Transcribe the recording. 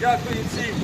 Дякую всім.